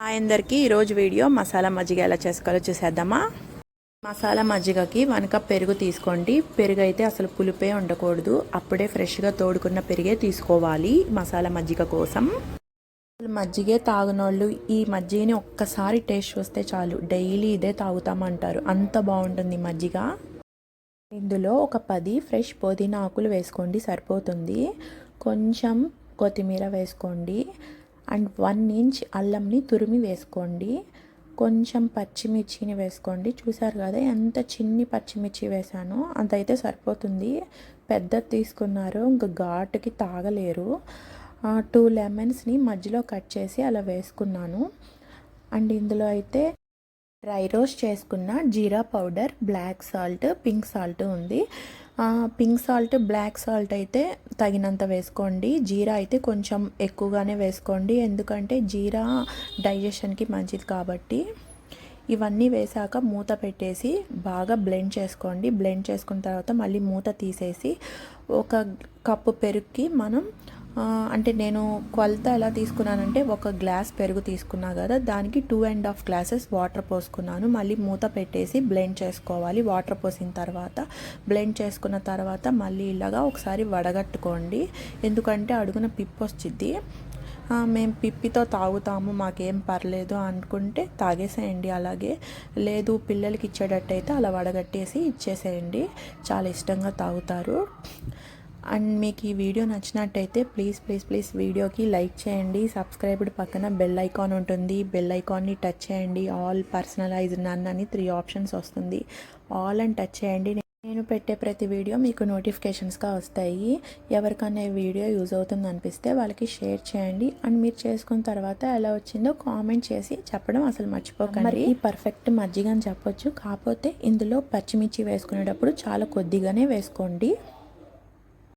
Hi అందరికీ ఈరోజు video masala మజ్జిగ ఎలా చేసుకోవాలో చూసేద్దామా? మసాలా మజ్జిగకి వన్ కప్ పెరుగు తీసుకోండి. పెరుగు అయితే అసలు పులిపే ఉండకూడదు. అప్పుడే ఫ్రెష్గా తోడుకున్న పెరిగే తీసుకోవాలి మసాలా మజ్జిగ కోసం. అసలు మజ్జిగే తాగినోళ్ళు ఈ మజ్జిగని ఒక్కసారి టేస్ట్ చూస్తే చాలు. డైలీ ఇదే తాగుతామంటారు. అంత బాగుంటుంది మజ్జిగ. ఇందులో ఒక పది ఫ్రెష్ పుదీనా ఆకులు వేసుకోండి సరిపోతుంది. కొంచెం కొత్తిమీర వేసుకోండి. అండ్ వన్ ఇంచ్ అల్లంని తురిమి వేసుకోండి. కొంచెం పచ్చిమిర్చిని వేసుకోండి. చూసారు కదా ఎంత చిన్ని పచ్చిమిర్చి వేసానో అంతైతే సరిపోతుంది. పెద్దది తీసుకున్నారు ఇంకా ఘాటుకి తాగలేరు. టూ లెమన్స్ని మధ్యలో కట్ చేసి అలా వేసుకున్నాను. అండ్ ఇందులో అయితే డ్రై రోస్ట్ చేసుకున్న జీరా powder black salt pink salt ఉంది. పింక్ సాల్ట్ బ్లాక్ సాల్ట్ అయితే తగినంత వేసుకోండి. జీరా అయితే కొంచెం ఎక్కువగానే వేసుకోండి. ఎందుకంటే జీరా డైజెషన్కి మంచిది కాబట్టి. ఇవన్నీ వేసాక మూత పెట్టేసి బాగా బ్లెండ్ చేసుకోండి. బ్లెండ్ చేసుకున్న తర్వాత మళ్ళీ మూత తీసేసి ఒక కప్పు పెరుగుకి మనం అంటే నేను కొలత ఎలా తీసుకున్నానంటే ఒక గ్లాస్ పెరుగు తీసుకున్నా కదా దానికి two and half glasses water పోసుకున్నాను. మళ్ళీ మూత పెట్టేసి బ్లెండ్ చేసుకోవాలి. వాటర్ పోసిన తర్వాత బ్లెండ్ చేసుకున్న తర్వాత మళ్ళీ ఇలాగా ఒకసారి వడగట్టుకోండి. ఎందుకంటే అడుగున పిప్పు వచ్చింది మేము పిప్పితో తాగుతాము మాకేం పర్లేదు అనుకుంటే తాగేసేయండి అలాగే. లేదు పిల్లలకి ఇచ్చేటట్టయితే అలా వడగట్టేసి ఇచ్చేసేయండి. చాలా ఇష్టంగా తాగుతారు. అండ్ మీకు ఈ వీడియో నచ్చినట్టయితే ప్లీజ్ ప్లీజ్ ప్లీజ్ వీడియోకి లైక్ చేయండి. సబ్స్క్రైబ్డ్ పక్కన బెల్ ఐకాన్ ఉంటుంది. బెల్ ఐకాన్ని టచ్ చేయండి. ఆల్ పర్సనలైజ్డ్ నన్ అని త్రీ ఆప్షన్స్ వస్తుంది. ఆల్ అని టచ్ చేయండి. నేను పెట్టే ప్రతి వీడియో మీకు నోటిఫికేషన్స్గా వస్తాయి. ఎవరికైనా వీడియో యూజ్ అవుతుంది అనిపిస్తే వాళ్ళకి షేర్ చేయండి. అండ్ మీరు చేసుకున్న తర్వాత ఎలా వచ్చిందో కామెంట్ చేసి చెప్పడం అసలు మర్చిపోకండి. మరి పర్ఫెక్ట్ మజ్జిగ అని చెప్పొచ్చు. కాకపోతే ఇందులో పచ్చిమిర్చి వేసుకునేటప్పుడు చాలా కొద్దిగానే వేసుకోండి.